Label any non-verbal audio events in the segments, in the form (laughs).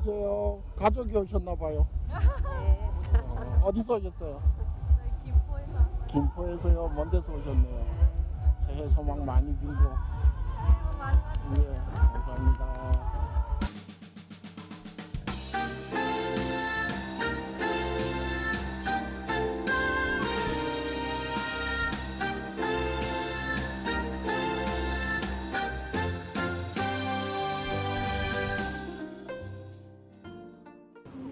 안녕하세요. 가족이 오셨나 봐요. 어, 어디서 오셨어요? 저희 김포에서 왔어요. 김포에서요. 먼 데서 오셨네요. 새해 소망 많이 빌고. 많이 왔어요. 예, 감사합니다.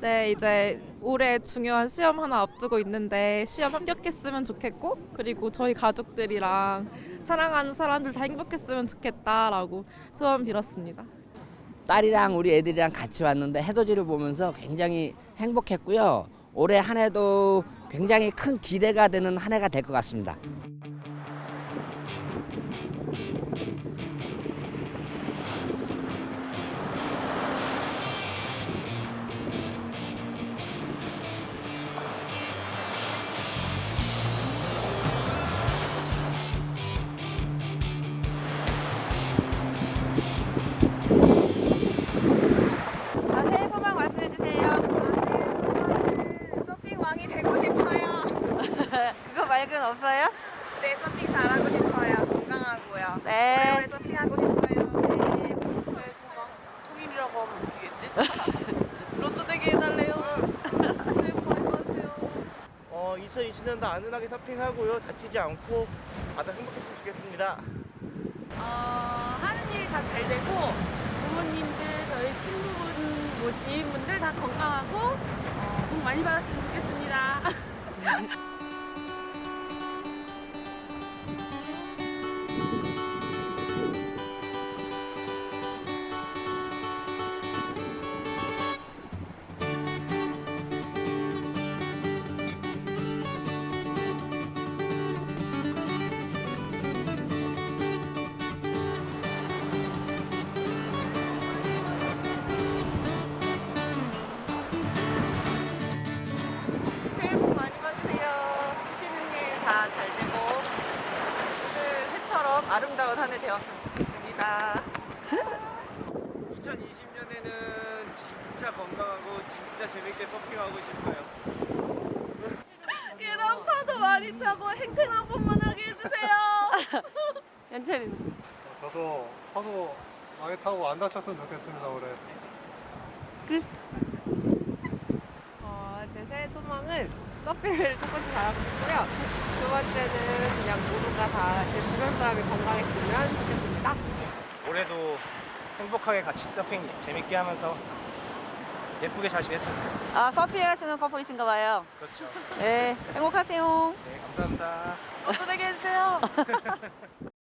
네, 이제 올해 중요한 시험 하나 앞두고 있는데 시험 합격했으면 좋겠고 그리고 저희 가족들이랑 사랑하는 사람들 다 행복했으면 좋겠다라고 소원 빌었습니다. 딸이랑 우리 애들이랑 같이 왔는데 해돋이를 보면서 굉장히 행복했고요. 올해 한 해도 굉장히 큰 기대가 되는 한 해가 될 것 같습니다. 2020년도 안전하게 서핑하고요. 다치지 않고 다들 행복했으면 좋겠습니다. 어, 하는 일 다 잘 되고 부모님들, 저희 친구분, 뭐 지인분들 다 건강하고 어, 복 많이 받았으면 좋겠습니다. (laughs) 아름다운 한 해 되었으면 좋겠습니다. (laughs) 2020년에는 진짜 건강하고 진짜 재밌게 서핑하고 싶어요. 이런 파도 많이 타고 행탱 한 번만 하게 해주세요. (laughs) 연철이는? 저도 파도 많이 타고 안 다쳤으면 좋겠습니다 올해. 어, 제 새해 소망은 서핑을 첫 번째 잘하고 싶고요. 두 번째는 그냥 모두가 다 제 주변 사람이 건강했으면 좋겠습니다. 올해도 행복하게 같이 서핑 재밌게 하면서 예쁘게 잘 지냈으면 좋겠어요. 아, 서핑 하시는 커플이신가 봐요. 그렇죠. 네, 행복하세요. 네, 감사합니다. 되게 해주세요. (laughs)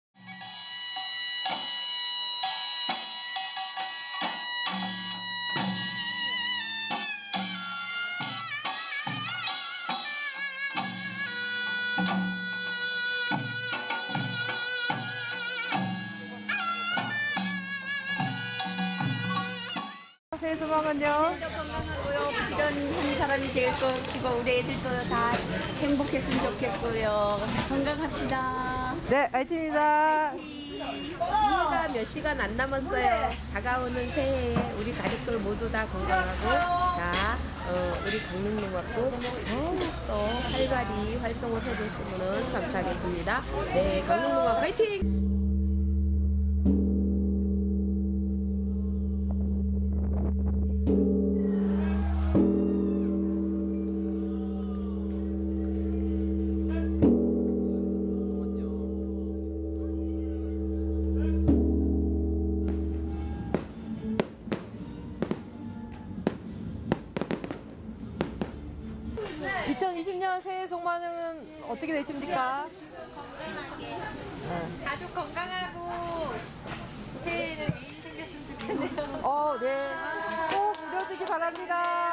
새해 소망은요? 건강하고요. 부전한 사람이 될 것이고 우리 애들도 다 행복했으면 좋겠고요. 건강합시다. 네, 화이팅입니다. 새해가 몇 시간 안 남았어요. 다가오는 새해에 우리 가족들 모두 다 건강하고 다 어, 우리 강릉님하고 더욱더 활발히 활동을 해주시면 감사하겠습니다. 네, 강릉님하 화이팅! 2020년 새해 소망은 어떻게 되십니까? 가족 건강하고 새해에는 애인 생겼으면 좋겠네요. 어, 네. 꼭 이뤄지기 바랍니다.